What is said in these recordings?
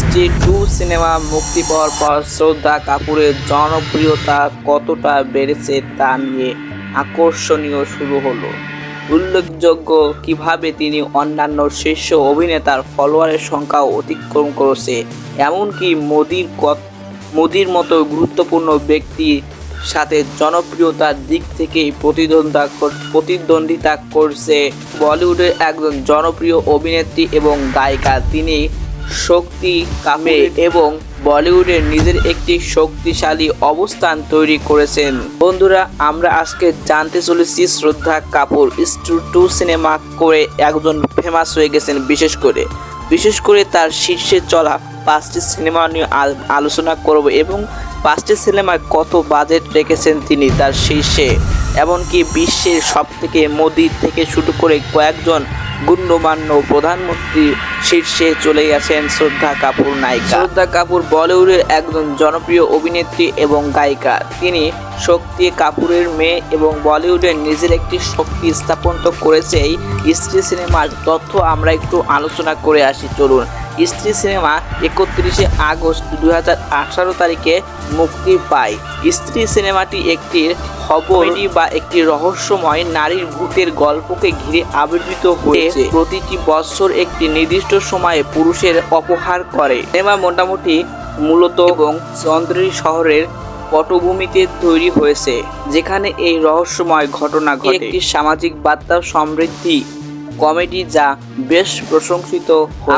স্ত্রী two cinema মুক্তি পাওয়ার পর শ্রদ্ধা কাপুরের জনপ্রিয়তা কতটা বেড়েছে তা নিয়ে আকর্ষণীয় শুরু হলো। উল্লেখযোগ্য কীভাবে তিনি অন্যান্য শীর্ষ অভিনেতার ফলোয়ারের সংখ্যা অতিক্রম করেছে, এমনকি মোদির মোদির মতো গুরুত্বপূর্ণ ব্যক্তি সাথে জনপ্রিয়তার দিক থেকেই প্রতিদ্বন্দ্বিতা প্রতিদ্বন্দ্বিতা করছে বলিউডের একজন জনপ্রিয় অভিনেত্রী এবং গায়িকা। তিনি শক্তি কামে এবং বলিউডের নিজের একটি শক্তিশালী অবস্থান তৈরি করেছেন। বন্ধুরা, আমরা আজকে জানতে চলেছি শ্রদ্ধা কাপুর। স্টু টু সিনেমা করে একজন ফেমাস হয়ে গেছেন বিশেষ করে। বিশেষ করে তার শীর্ষে চলা পাঁচটি সিনেমা নিয়ে আল- আলোচনা করব এবং পাঁচটি সিনেমায় কত বাজেট রেখেছেন তিনি তার শীর্ষে। এমনকি বিশ্বের সব থেকে মোদি থেকে শুরু করে কয়েকজন গণ্যমান্য প্রধানমন্ত্রী শীর্ষে চলে গেছেন শ্রদ্ধা কাপুর নায়িকা। শ্রদ্ধা কাপুর বলিউডের একজন জনপ্রিয় অভিনেত্রী এবং গায়িকা। তিনি শক্তি কাপুরের মেয়ে এবং বলিউডে নিজের একটি শক্তি স্থাপন তো করেছে এই স্ত্রী সিনেমার তথ্য আমরা একটু আলোচনা করে আসি, চলুন। স্ত্রী সিনেমা একত্রিশে আগস্ট দুই হাজার আঠারো তারিখে মুক্তি পায়। স্ত্রী সিনেমাটি একটি কমেডি বা একটি রহস্যময় নারীর ভূতের গল্পকে ঘিরে আবির্ভূত হয়েছে। প্রতিটি বছর একটি নির্দিষ্ট সময়ে পুরুষের অপহার করে। সিনেমা মোটামুটি মূলত এবং চন্দ্রী শহরের পটভূমিতে তৈরি হয়েছে, যেখানে এই রহস্যময় ঘটনা ঘটে। একটি সামাজিক বার্তা সমৃদ্ধি কমেডি যা বেশ প্রশংসিত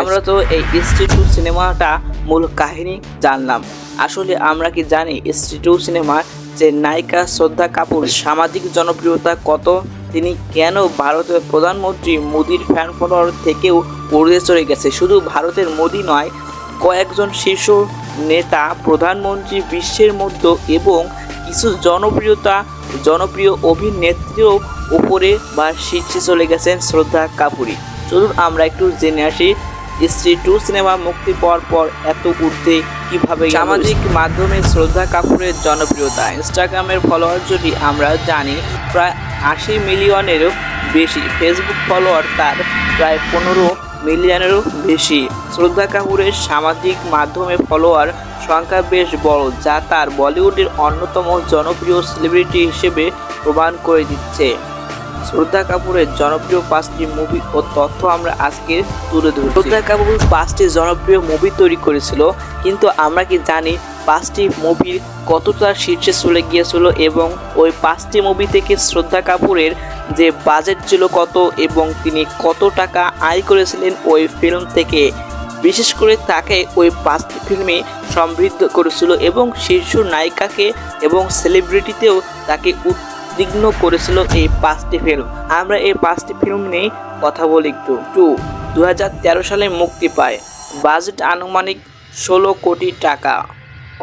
আমরা তো এই স্ট্রি টু সিনেমাটা মূল কাহিনী জানলাম। আসলে আমরা কি জানি স্ট্রি টু সিনেমার যে নায়িকা শ্রদ্ধা কাপুর সামাজিক জনপ্রিয়তা কত, তিনি কেন ভারতের প্রধানমন্ত্রী মোদির ফ্যান ফলোয়ার থেকেও উড়ে চলে গেছে? শুধু ভারতের মোদি নয়, কয়েকজন শীর্ষ নেতা, প্রধানমন্ত্রী বিশ্বের মধ্যে এবং কিছু জনপ্রিয়তা জনপ্রিয় অভিনেত্রীও উপরে বা শীর্ষে চলে গেছেন শ্রদ্ধা কাপুরি। চলুন আমরা একটু জেনে আসি, স্ত্রী টু সিনেমা মুক্তি পাওয়ার পর এত ঊর্ধ্বে কীভাবে সামাজিক মাধ্যমে শ্রদ্ধা কাপুরের জনপ্রিয়তা, ইনস্টাগ্রামের ফলোয়ার যদি আমরা জানি, প্রায় আশি মিলিয়নেরও বেশি। ফেসবুক ফলোয়ার তার প্রায় পনেরো মিলিয়নেরও বেশি। শ্রদ্ধা কাপুরের সামাজিক মাধ্যমে ফলোয়ার সংখ্যা বেশ বড়, যা তার বলিউডের অন্যতম জনপ্রিয় সেলিব্রিটি হিসেবে প্রমাণ করে দিচ্ছে। শ্রদ্ধা কাপুরের জনপ্রিয় পাঁচটি মুভি ও তথ্য আমরা আজকে তুলে ধরছি। শ্রদ্ধা কাপুর পাঁচটি জনপ্রিয় মুভি তৈরি করেছিল, কিন্তু আমরা কি জানি পাঁচটি মুভির কতটা শীর্ষে চলে গিয়েছিল এবং ওই পাঁচটি মুভি থেকে শ্রদ্ধা কাপুরের যে বাজেট ছিল কত এবং তিনি কত টাকা আয় করেছিলেন ওই ফিল্ম থেকে, বিশেষ করে তাকে ওই পাঁচটি ফিল্মে সমৃদ্ধ করেছিল এবং শীর্ষ নায়িকাকে এবং সেলিব্রিটিতেও তাকে উদ্বিগ্ন করেছিল এই পাঁচটি ফিল্ম আমরা এই পাঁচটি ফিল্ম নিয়ে কথা বলি একটু। টু দু হাজার তেরো সালে মুক্তি পায়। বাজেট আনুমানিক ষোলো কোটি টাকা।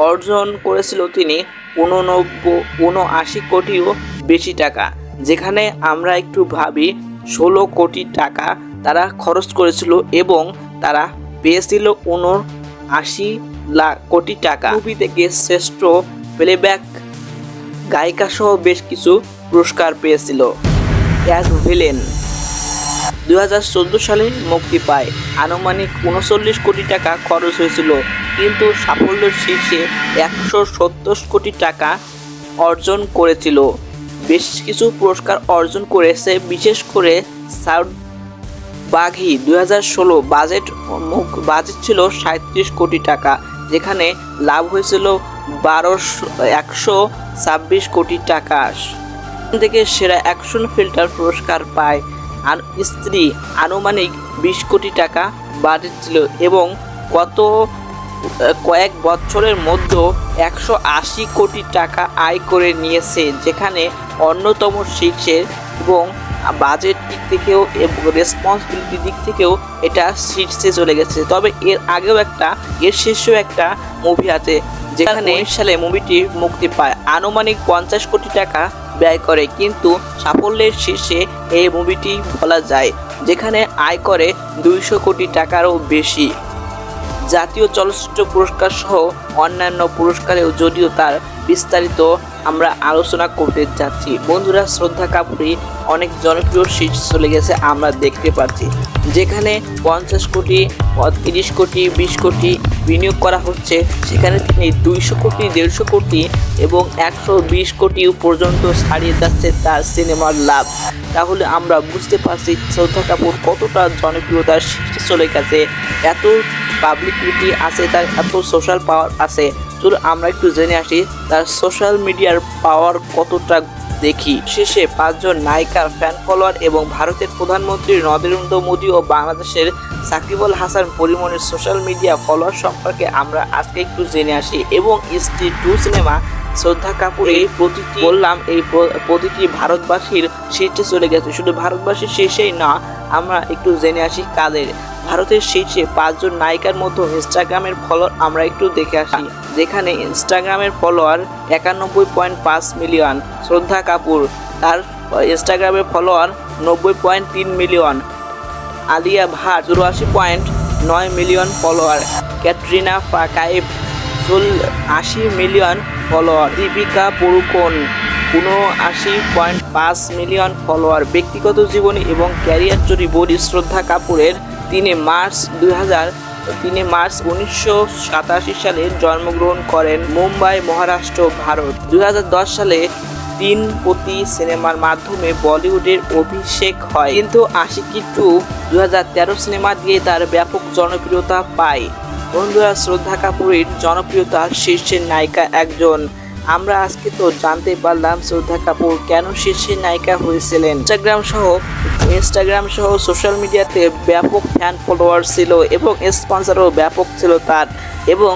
অর্জন করেছিল তিনি উননব্বই উনআশি কোটিও বেশি টাকা। যেখানে আমরা একটু ভাবি, ষোলো কোটি টাকা তারা খরচ করেছিল এবং তারা পেয়েছিল উনআশি লাখ কোটি টাকা। মুভি থেকে শ্রেষ্ঠ প্লেব্যাক গায়িকা সহ বেশ কিছু পুরস্কার পেয়েছিল। এক ভিলেন। দু হাজার দুই সালে মুক্তি পায়। আনুমানিক উনচল্লিশ কোটি টাকা খরচ হয়েছিল, কিন্তু সাফল্যের শীর্ষে একশো সত্তর কোটি টাকা অর্জন করেছিল। বেশ কিছু পুরস্কার অর্জন করেছে, বিশেষ করে সাউথ বাঘি। ষোলো বাজেট বাজেট ছিল সাঁত্রিশ কোটি টাকা, যেখানে লাভ হয়েছিল বারোশো, একশো ছাব্বিশ কোটি টাকা থেকে সেরা অ্যাকশন ফিল্টার পুরস্কার পায়। আর স্ত্রী আনুমানিক বিশ কোটি টাকা বাজেট ছিল এবং গত কয়েক বছরের মধ্যে একশো আশি কোটি টাকা আয় করে নিয়েছে, যেখানে অন্যতম শীর্ষে এবং বাজেট দিক থেকেও এবং রেসপন্সিবিলিটি দিক থেকেও এটা শীর্ষে চলে গেছে। তবে এর আগেও একটা, এর শীর্ষেও একটা মুভি আছে যেখানে সালে মুভিটি মুক্তি পায়। আনুমানিক পঞ্চাশ কোটি টাকা ব্যয় করে কিন্তু সাফল্যের শীর্ষে এই মুভিটি বলা যায় যেখানে আয় করে দুইশো কোটি টাকারও বেশি। জাতীয় চলচ্চিত্র পুরস্কার সহ অন্যান্য পুরস্কারেও যদিও তার বিস্তারিত আমরা আলোচনা করতে যাচ্ছি। বন্ধুরা, শ্রদ্ধা কাপুরি অনেক জনপ্রিয় শীর্ষ চলে গেছে, আমরা দেখতে পাচ্ছি। যেখানে পঞ্চাশ কোটি, তিরিশ কোটি, বিশ কোটি বিনিয়োগ করা হচ্ছে, সেখানে তিনি দুইশো কোটি, দেড়শো কোটি এবং একশো বিশ কোটি পর্যন্ত ছাড়িয়ে যাচ্ছে তার সিনেমার লাভ। তাহলে আমরা বুঝতে পারছি শ্রদ্ধা কাপুর কতটা জনপ্রিয়তার শীর্ষে চলে গেছে, এত পাবলিকিটি আছে তার এত সোশ্যাল পাওয়ার আছে। চলো আমরা একটু জেনে আসি তার সোশ্যাল মিডিয়ার পাওয়ার কতটা দেখি। শেষে পাঁচজন নায়িকার ফ্যান ফলোয়ার এবং ভারতের প্রধানমন্ত্রী নরেন্দ্র মোদী ও বাংলাদেশের সাকিবুল হাসান পরিমণের সোশ্যাল মিডিয়া ফলোয়ার সম্পর্কে আমরা আজকে একটু জেনে আসি। এবং স্ত্রী টু সিনেমা শ্রদ্ধা কাপুর এই প্রতিটি বললাম এই প্রতিটি ভারতবাসীর শীর্ষে চলে গেছে। শুধু ভারতবাসীর শীর্ষেই না আমরা একটু জেনে আসি কাদের। ভারতের শীর্ষে পাঁচজন নায়িকার মধ্যে ইনস্টাগ্রামের ফলোয়ার আমরা একটু দেখে আসি। যেখানে ইনস্টাগ্রামের ফলোয়ার একানব্বই পয়েন্ট পাঁচ মিলিয়ন শ্রদ্ধা কাপুর। তার ইনস্টাগ্রামের ফলোয়ার নব্বই পয়েন্ট তিন মিলিয়ন। আলিয়া ভাট চুরাশি পয়েন্ট নয় মিলিয়ন ফলোয়ার। ক্যাটরিনা ফা- কাইফ চুল আশি মিলিয়ন ফলোয়ার। দীপিকা পুরুকোন উনআশি পয়েন্ট পাঁচ মিলিয়ন ফলোয়ার। ব্যক্তিগত জীবনী এবং ক্যারিয়ার জুড়ি বডি শ্রদ্ধা কাপুরের তিনে মার্চ দুই তিনে মার্চ উনিশশো সাতাশি সালে জন্মগ্রহণ করেন মুম্বাই মহারাষ্ট্র, ভারত। দু হাজার দশ সালে তিন প্রতি সিনেমার মাধ্যমে বলিউডের অভিষেক হয়। কিন্তু আশিকি টু দু হাজার তেরো সিনেমা দিয়ে তার ব্যাপক জনপ্রিয়তা পায়। বন্ধুরা, শ্রদ্ধা কাপুরের জনপ্রিয়তার শীর্ষের নায়িকা একজন। আমরা আজকে তো জানতে পারলাম শ্রদ্ধা কাপুর কেন শীর্ষের নায়িকা হয়েছিলেন। ইনস্টাগ্রাম সহ ইনস্টাগ্রাম সহ সোশ্যাল মিডিয়াতে ব্যাপক ফ্যান ফলোয়ার ছিল এবং স্পন্সরও ব্যাপক ছিল তার। এবং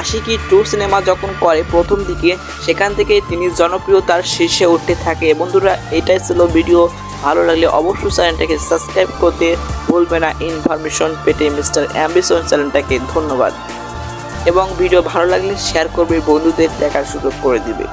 আশিকি টু সিনেমা যখন করে প্রথম দিকে, সেখান থেকে তিনি জনপ্রিয়তার শীর্ষে উঠতে থাকে। বন্ধুরা, এটাই ছিল ভিডিও ভালো লাগলে অবশ্যই চ্যানেলটাকে সাবস্ক্রাইব করতে ভুলবে না। ইনফরমেশন পেতে মিস্টার অ্যাম্বিশন চ্যানেলটাকে ধন্যবাদ। এবং ভিডিও ভালো লাগলে শেয়ার করবে বন্ধুদের দেখার সুযোগ করে দিবে।